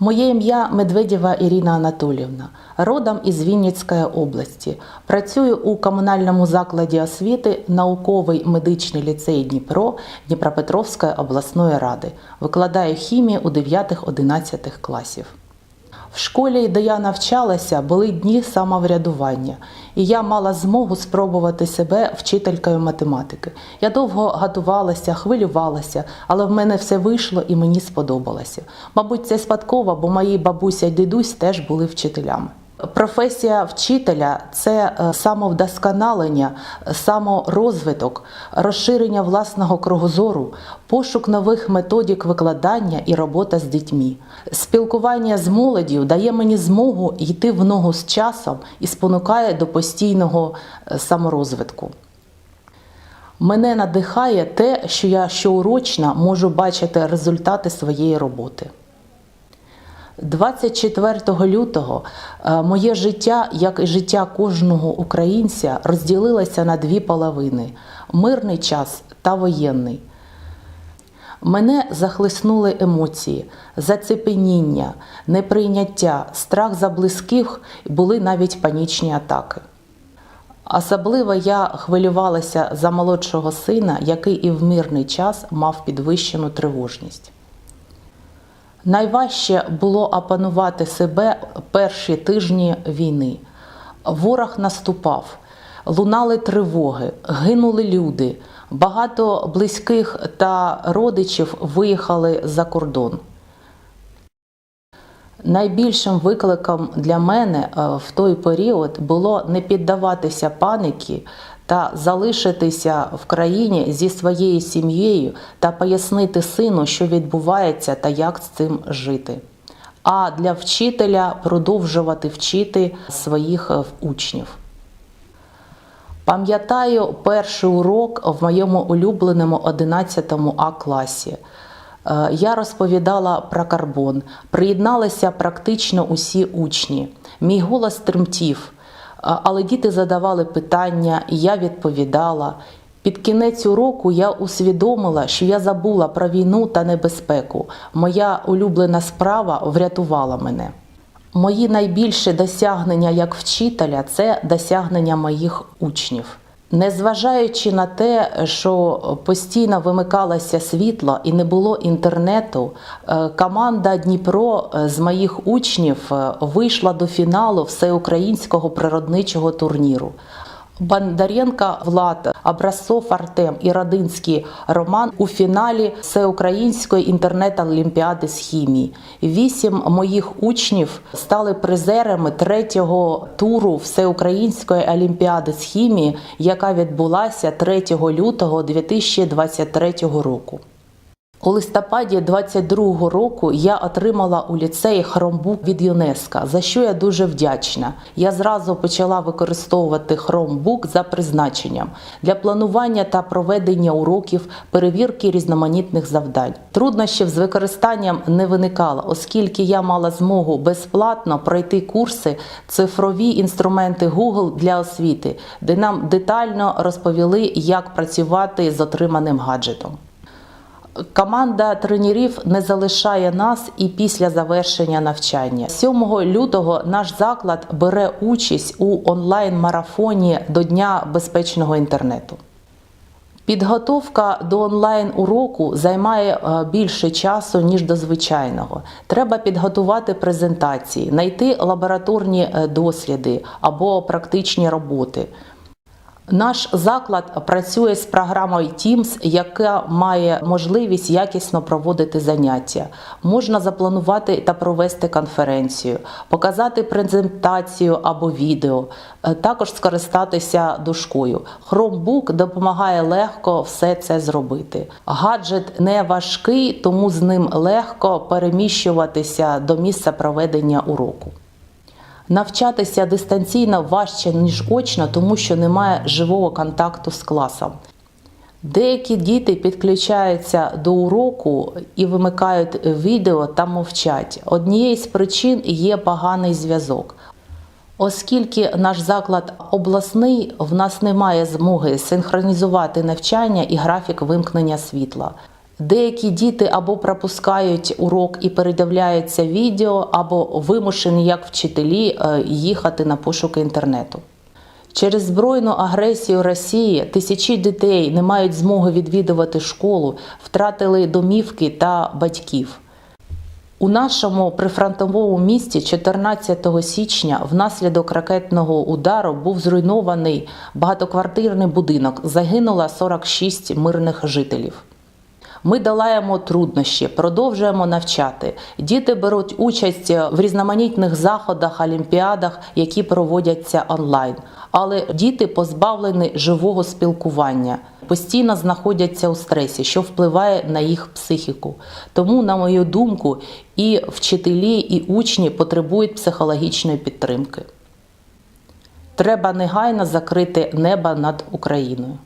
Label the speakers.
Speaker 1: Моє ім'я Медведєва Ірина Анатолівна, родом із Вінницької області. Працюю у комунальному закладі освіти Науковий медичний ліцей Дніпро Дніпропетровської обласної ради. Викладаю хімію у 9-11 класів. В школі, де я навчалася, були дні самоврядування, і я мала змогу спробувати себе вчителькою математики. Я довго готувалася, хвилювалася, але в мене все вийшло і мені сподобалося. Мабуть, це спадково, бо мої бабуся й дідусь теж були вчителями. Професія вчителя це е, самовдосконалення, саморозвиток, розширення власного кругозору, пошук нових методик викладання і робота з дітьми. Спілкування з молоддю дає мені змогу йти в ногу з часом і спонукає до постійного е, саморозвитку. Мене надихає те, що я щоурочно можу бачити результати своєї роботи. 24 лютого е, моє життя, як і життя кожного українця, розділилося на дві половини: мирний час та воєнний. Мене захлиснули емоції, зацепеніння, неприйняття, страх за близьких, були навіть панічні атаки. Особливо я хвилювалася за молодшого сина, який і в мирний час мав підвищену тривожність. Найважче було опанувати себе перші тижні війни. Ворог наступав, лунали тривоги, гинули люди. Багато близьких та родичів виїхали за кордон. Найбільшим викликом для мене е, в той період було не піддаватися паніки та залишитися в країні зі своєю сім'єю та пояснити сину, що відбувається та як з цим жити. А для вчителя продовжувати вчити своїх е, учнів. Пам'ятаю перший урок в моєму улюбленому 11 А класі. Е, Я розповідала про карбон, приєдналися практично усі учні. Мій голос тремтів, але діти задавали питання, і я відповідала. Під кінець уроку я усвідомила, що я забула про війну та небезпеку. Моя улюблена справа врятувала мене. Мої найбільші досягнення як вчителя це досягнення моїх учнів. Незважаючи на те, що постійно вимикалося світло і не було інтернету, е, команда Дніпро е, з моїх учнів е, вийшла до фіналу всеукраїнського природничого турніру. Бондаренко Влад, Образцов Артем і Радинський Роман у фіналі всеукраїнської інтернет-олімпіади з хімії. Вісім моїх учнів стали призерами третього туру всеукраїнської олімпіади з хімії, яка відбулася 3 лютого 2023 року. У листопаді 22-го року я отримала у ліцеї хромбук від ЮНЕСКО, за що я дуже вдячна. Я зразу почала використовувати хромбук за призначенням для планування та проведення уроків, перевірки різноманітних завдань. Труднощів з використанням не виникало, оскільки я мала змогу безплатно пройти курси цифрові інструменти Google для освіти, де нам детально розповіли, як працювати з отриманим гаджетом. Команда тренерів не залишає нас і після завершення навчання. 7 лютого наш заклад бере участь у онлайн-марафоні до Дня безпечного інтернету. Підготовка до онлайн уроку займає е, більше часу ніж до звичайного. Треба підготувати презентації, знайти лабораторні е, досліди або практичні роботи. Наш заклад працює з програмою Teams, яка має можливість якісно проводити заняття. Можна запланувати та провести конференцію, показати презентацію або відео, е, також скористатися дошкою. Chromebook допомагає легко все це зробити. Гаджет не важкий, тому з ним легко переміщуватися до місця проведення уроку. Навчатися дистанційно важче, ніж очно, тому що немає живого контакту з класом. Деякі діти підключаються до уроку і вимикають відео та мовчать. Однією з причин є поганий зв'язок. Оскільки наш заклад обласний, в нас немає змоги синхронізувати навчання і графік вимкнення світла. Деякі діти або пропускають урок і передивляються відео, або вимушені, як вчителі, е, їхати на пошуки інтернету. Через збройну агресію Росії тисячі дітей не мають змоги відвідувати школу, втратили домівки та батьків. У нашому прифронтовому місті 14 січня внаслідок ракетного удару був зруйнований багатоквартирний будинок. Загинуло 46 мирних жителів. Ми долаємо труднощі, продовжуємо навчати. Діти беруть участь в різноманітних заходах, олімпіадах, які проводяться онлайн. Але діти позбавлені живого спілкування, постійно знаходяться у стресі, що впливає на їх психіку. Тому, на мою думку, і вчителі, і учні потребують психологічної підтримки. Треба негайно закрити небо над Україною.